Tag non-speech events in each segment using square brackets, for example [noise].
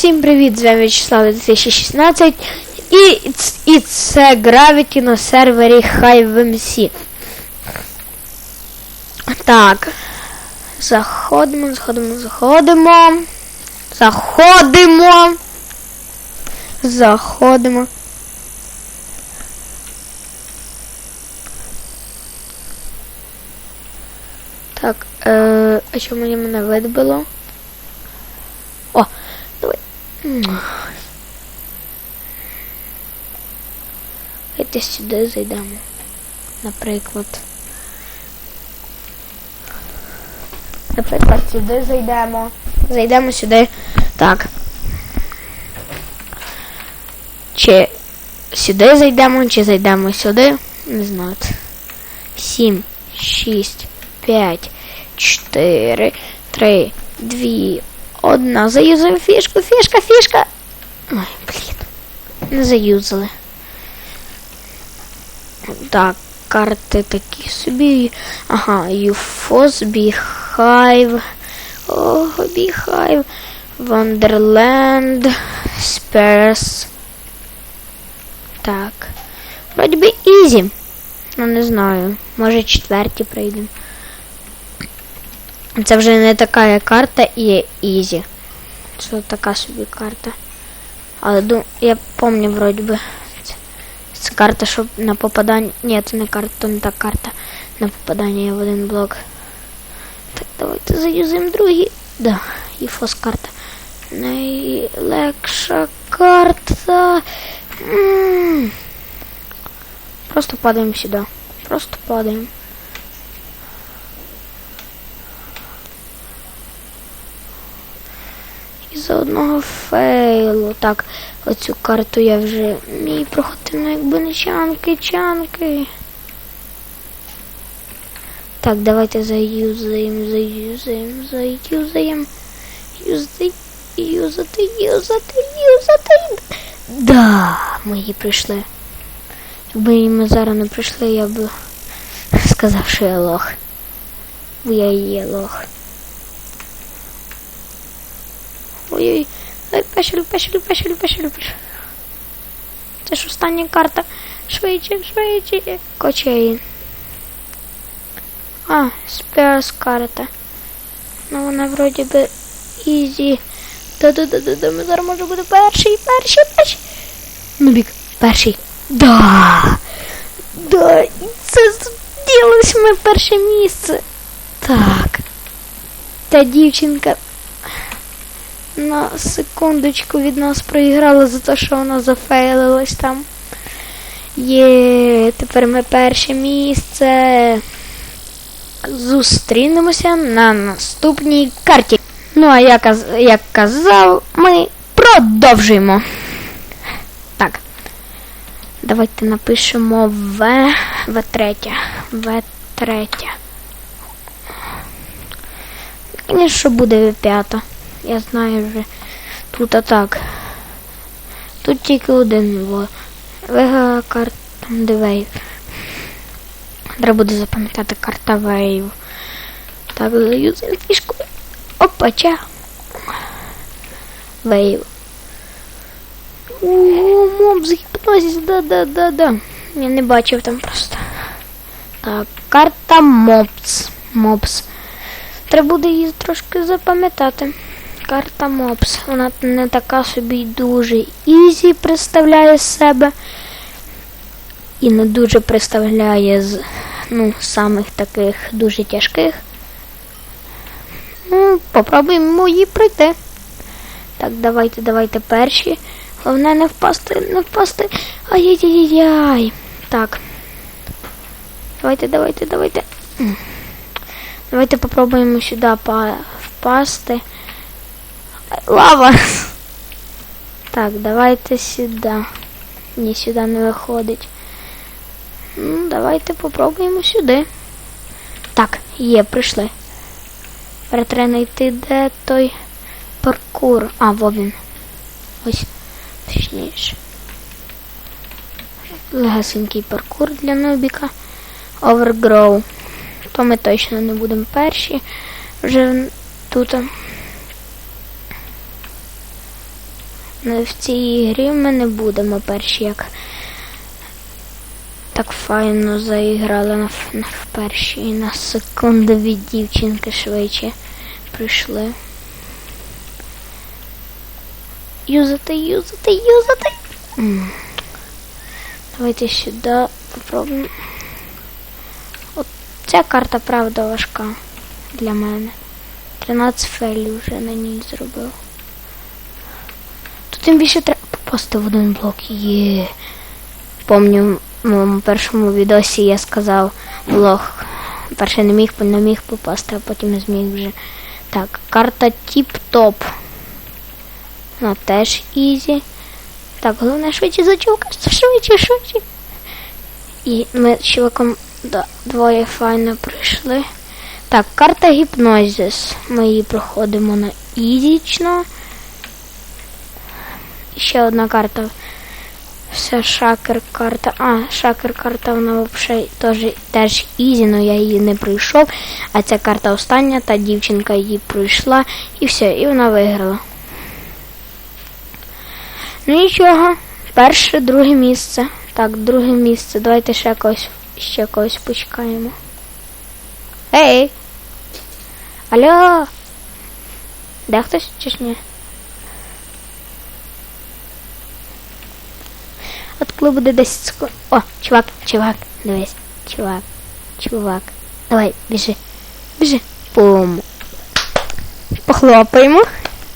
Всім привіт, з вами Вячеслав 2016 і, і це Gravity на сервері HiveMC. Так. Заходимо, заходимо, заходимо. Заходимо. Заходимо. Так, е, а чому мене видбило? Давайте сюди зайдемо. Наприклад. Наприклад, сюди зайдемо. Зайдемо сюди. Так. Чи сюди зайдемо, чи зайдемо сюди. Не знаю. Сім, шість, п'ять, чотири, три, дві, одна. Заюзаємо фішку, фішка, фішка. Ой, блін. Не заюзали. Так, карти такі собі. Ага, UFOS, Beehive. О, Beehive. Wonderland. Spares. Так. Вроді би ізі. Ну не знаю. Може четверті прийдемо. Це вже не така карта і ізі. Це така собі карта. Але ду... я пам'ятаю, вроді би. Це, карта, щоб на попадання. Ні, це не карта, то не та карта. На попадання в один блок. Так, давайте заюзаємо другий. Да, і фос карта. Найлегша карта. М. Просто падаємо сюди. Просто падаємо. Із-за одного фейлу. Так, оцю карту я вже мій проходив, ну якби не чанки, чанки. Так, давайте заюзаємо, заюзаємо, заюзаємо. Юзати, юзати, юзати, юзати. Да, ми її прийшли. Якби ми зараз не прийшли, я б сказав, що я лох. Бо я є лох. Ой-ой. Ой, пешель, пешель, пешель, пешель, пешель. Це ж остання карта. Швидше, швидше. Кочей. А, спірс карта. Ну вона вроді би ізі. Да-да-да-да, ми зараз може бути перший, перший, перший. Ну бік, перший. Да. Да, і це зробилось ми перше місце. Так. Та дівчинка на секундочку від нас проіграла за те, що вона зафейлилась там. Є, тепер ми перше місце. Зустрінемося на наступній карті. Ну, а я як казав, ми продовжуємо. Так. Давайте напишемо В. В3. В3. Звісно, буде В5. Я знаю вже. Тут а так. Тут тільки один во. Вега карта вейв. Треба буде запам'ятати карта вейв. Так, заюзаємо фішку. Опача. Вейв. Ого, моб з гіпнозіс, да-да-да-да. Я не бачив там просто. Так, карта мопс. Мопс. Треба буде її трошки запам'ятати. Карта Мопс. Вона не така собі дуже ізі представляє себе. І не дуже представляє з ну, самих таких дуже тяжких. Ну, попробуємо її пройти. Так, давайте, давайте перші. Головне не впасти, не впасти. Ай-яй-яй-яй. Так. Давайте, давайте, давайте. Давайте попробуємо сюди впасти. Лава. Так, давайте сюди. Ні, сюди не виходить. Ну, давайте попробуємо сюди. Так, є, прийшли. Тепер треба знайти, де той паркур. А, во він. Ось, точніше. Легасенький паркур для нубіка. Overgrow. То ми точно не будемо перші. Вже тут. В цій грі ми не будемо перші, як так файно заіграли на, на першій і на секунду від дівчинки швидше прийшли. Юзати, юзати, юзати. Давайте сюди попробуємо. От ця карта, правда, важка для мене. 13 фейлів вже на ній зробив. Тим більше треба попасти в один блок. Є. Помню, в моєму першому відосі я сказав блок. Перше не міг, не міг попасти, а потім зміг вже. Так, карта тіп-топ. Вона теж ізі. Так, головне швидше зачувкатися, швидше, швидше. І ми з чуваком да, двоє файно пройшли. Так, карта гіпнозис. Ми її проходимо на ізічно. Ще одна карта. Все шакер карта. А, шакер карта вона взагалі теж, теж ізі, але я її не пройшов. А ця карта остання, та дівчинка її пройшла і все, і вона виграла. Ну нічого. Перше, друге місце. Так, друге місце. Давайте ще когось ще когось почекаємо. Ей! Алло! Де хтось чи ж ні? От коли буде 10 секунд. О, чувак, чувак, дивись, чувак, чувак. Давай, біжи. Біжи. Пум. Похлопаємо.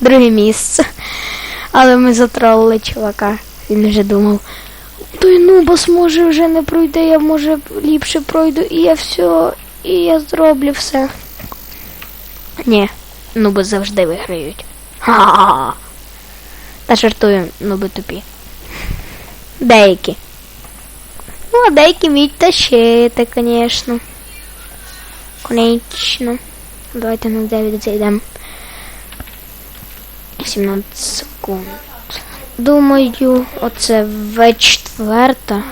Друге місце. Але ми затролили чувака. Він вже думав. Той нубас може вже не пройде, я може ліпше пройду, і я все, і я зроблю все. Ні, нуби завжди виграють. Ха-ха-ха. Та жартую, нуби тупі. Деякі. Ну, а деякі вміють тащити, звісно. Конечно. Давайте на 9 зайдемо. 17 секунд. Думаю, оце В4.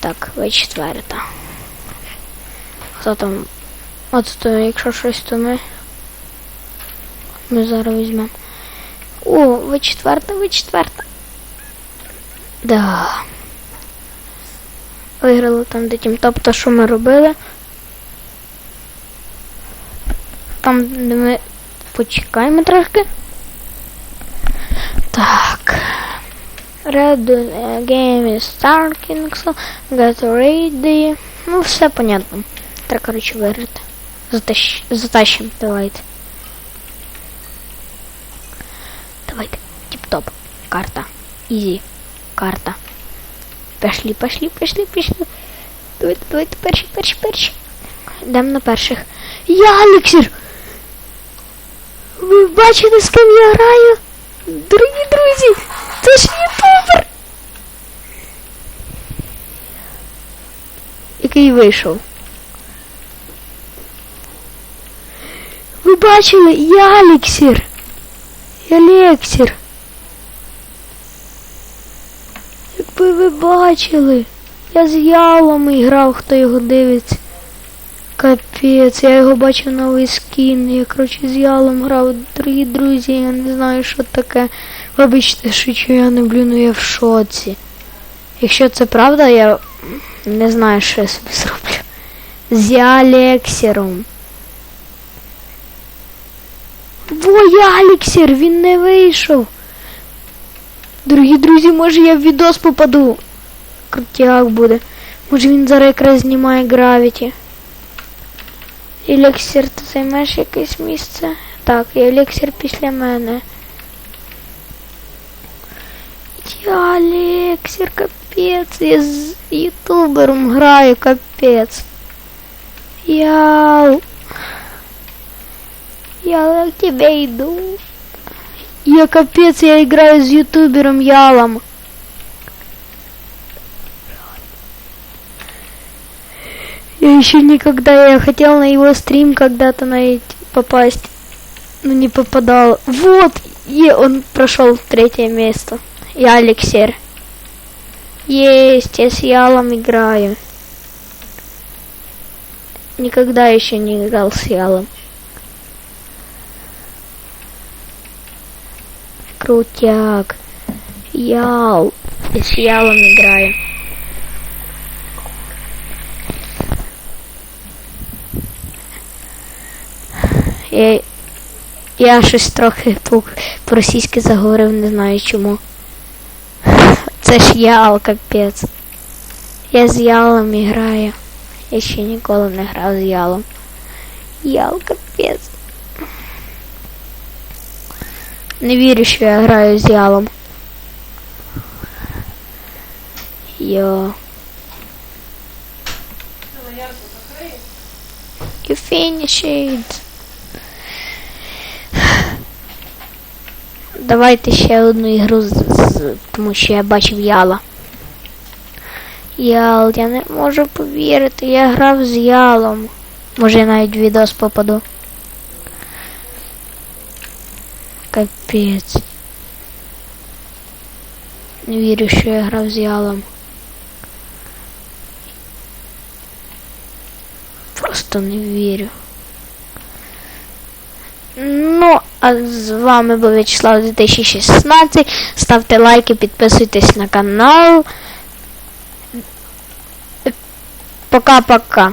Так, В4. Хто там? От то, якщо щось, то ми. Ми зараз візьмемо. О, В4, В4. Да. Виграли там де. Тобто, що ми робили? Там, де ми почекаємо трошки. Так. Red uh, game is starting, get ready. Ну, все понятно. Треба, коротше, виграти. Затащ... Затащим, давайте. Давайте. Тип-топ. Карта. Ізі. Карта. Пішли, пішли, пішли, пішли. Давайте, давайте, перші, перші, перші. Йдемо на перших. Я Алексір! Ви бачите, з ким я граю? Дорогі друзі, це ж ютубер! Який вийшов. Ви бачили? Я Алексір. Я Алексір. Ви бачили. Я з ялами грав, хто його дивиться. Капець, я його бачив новий скін. Я, коротше, з ялом грав. Дорогі друзі, я не знаю, що таке. Вибачте, що я не блю, ну я в шоці. Якщо це правда, я не знаю, що я собі зроблю. З Алексером. Во, Алексер, він не вийшов. Дорогі друзі, може я в відос попаду. Крутяк буде. Може він зараз якраз знімає гравіті. Елексір, ти займеш якесь місце? Так, і елексір після мене. Я елексір, капець, я з ютубером граю, капець. Я... Я к тебе иду. Я капец, я играю с ютубером Ялом. Я еще никогда, я хотел на его стрим когда-то на попасть, но не попадал. Вот, и он прошел третье место. Я Алексер. Есть, я с Ялом играю. Никогда еще не играл с Ялом. Крутяк. Яу. Я с ялом играю. Я, я щось трохи по- по-російськи заговорив, не знаю чому. [laughs] Це ж ял, капець. Я з ялом граю. Я ще ніколи не грав з ялом. Ял, капець. Не вірю, що я граю з ялом. Йо. You finish it. Давайте ще одну ігру, з, з- тому що я бачив Яла. Ял, я не можу повірити, я грав з Ялом. Може я навіть відос попаду. Капець. Не вірю, що я грав з Ялом. Просто не вірю. Ну, а з вами був Вячеслав 2016. Ставте лайки, підписуйтесь на канал. Пока-пока.